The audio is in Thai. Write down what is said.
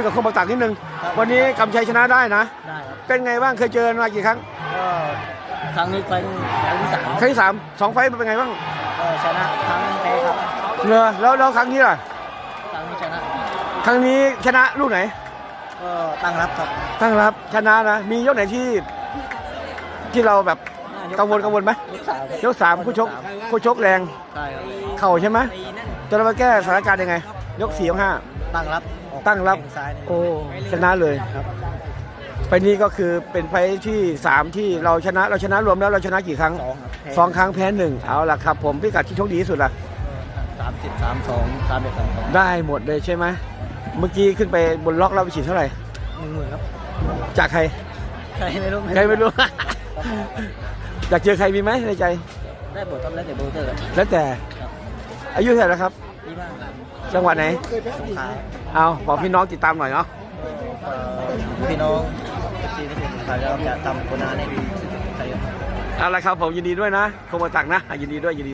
ยกับคมบักตักนิดนึง วันนี้กำชัยชนะได้นะ ได้ครับเป็นไงบ้างเคยเจอมากี่ครั้งก็ครั้งนี้เป็นครั้งที่สามครั้งที่สามสองไฟต์เป็นไงบ้างก็ชนะครั้งแพ้ครับเงอแล้วแล้วครั้งนี้ล่ะ ครั้งนี้ชนะครั้งนี้ชนะลูกไหนก็ตั้งรับครับตั้งรับชนะนะมียกไหนที่ ที่เราแบบกังวลกังวลไหมยกสามยกสามคู่ชกคู่ชกแรง ใช่ครับเข่าใช่ไหมจะเรามาแก้สถานการณ์ยังไง ยกสี่ยกห้า ตั้งรับออกตั้งรับ แข้ซ้ายนี่โอ้ชนะเลย ครับไปนี้ก็คือเป็นไฟท์ที่สามที่เราชนะเราชนะรวมแล้วเราชนะกี่ครั้งสองครับแพ้สองครั้งแพ้หนึ่งเอาล่ะครับ ผมพิกัดที่โชคดีที่สุดล่ะ สามสิบสามสองสามเอ็ดสามสองได้หมดเลยใช่ไหมเมื่อกี้ขึ้นไปบนล็อกเราไปฉีดเท่าไหร่ หนึ่งหมื่นครับจากใคร ใครไม่รู้ใครไม่รู้ อยากเจอใครมีไหมในใจ ได้บทต้องได้แต่โบเตอร์ครับแล้วแต่ครับอายุเท่าไหร่แล้วครับ ดีมากครับ จังหวัดไหน สงขลาเอาบอกพี่น้องติดตามหน่อยเนาะเอ่อพี่น้องที่ที่เป็นใครแล้วจะทำผลงานให้ดีใครเอาละครับผมยินดีด้วยนะคงมาตักนะยินดีด้วยยินดี